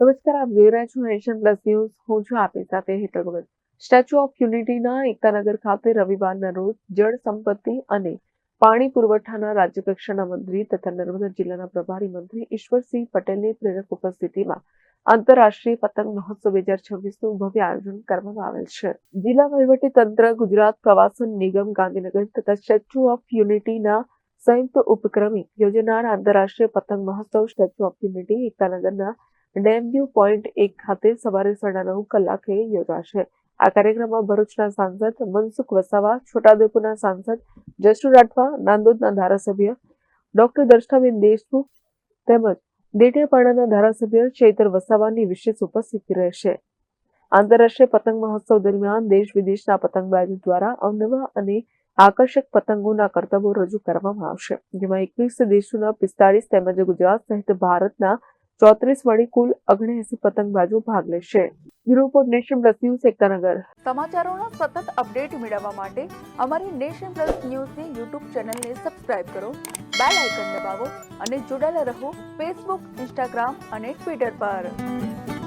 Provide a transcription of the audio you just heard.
નમસ્કાર, આપ જોઈ રહ્યા છો નેશન પ્લસ ન્યૂઝ. હું છું આપની સાથે હેતલ ભગત. સ્ટેચ્યુ ઓફ યુનિટીના એકતાનગર ખાતે રવિવારના રોજ જળ સંપત્તિ અને પાણી પુરવઠાના રાજ્યકક્ષાના મંત્રી તથા નર્મદા જિલ્લાના પ્રભારી મંત્રી ઈશ્વરસિંહ પટેલની પ્રેરક ઉપસ્થિતિમાં આંતરરાષ્ટ્રીય પતંગ મહોત્સવ બે હજાર છવ્વીસનું ભવ્ય આયોજન કરવામાં આવેલ છે. જિલ્લા વહીવટી તંત્ર, ગુજરાત પ્રવાસન નિગમ, ગાંધીનગર તથા સ્ટેચ્યુ ઓફ યુનિટીના સંયુક્ત ઉપક્રમે યોજનાર આંતરરાષ્ટ્રીય પતંગ મહોત્સવ સ્ટેચ્યુ ઓફ યુનિટી એકતાનગરના ડેમવ્યુ પોઈન્ટ એક ખાતે સવારે સાડા નવ કલાકે યોજાશે. આ કાર્યક્રમમાં ભરૂચના સાંસદ મનસુખ વસાવા, છોટાઉદેપુરના સાંસદ જસુ રાઠવા, નાંદોદના ધારાસભ્ય ડોક્ટર દર્શનાબેન દેશમુખ તેમજ દેડિયાપાડાના ધારાસભ્ય ચૈતર વસાવાની વિશેષ ઉપસ્થિતિ રહેશે. આંતરરાષ્ટ્રીય પતંગ મહોત્સવ દરમિયાન દેશ વિદેશના પતંગબાજો દ્વારા અવનવા અને આકર્ષક પતંગોના કરતબો રજૂ કરવામાં આવશે. જેમાં એકવીસ દેશોના પિસ્તાળીસ તેમજ ગુજરાત સહિત ભારતના ચોત્રીસ વળી કુલ ઓગણએસી પતંગબાજો ભાગ લેશે. Bureau nation plus news, Ektanagar. સમાચારોના સતત અપડેટ મેળવવા માટે અમારી નેશન પ્લસ ન્યૂઝની યુટ્યુબ ચેનલને સબસ્ક્રાઇબ કરો, બેલ આઇકન દબાવો અને જોડાયેલા રહો ફેસબુક, ઇન્સ્ટાગ્રામ અને ટ્વિટર પર.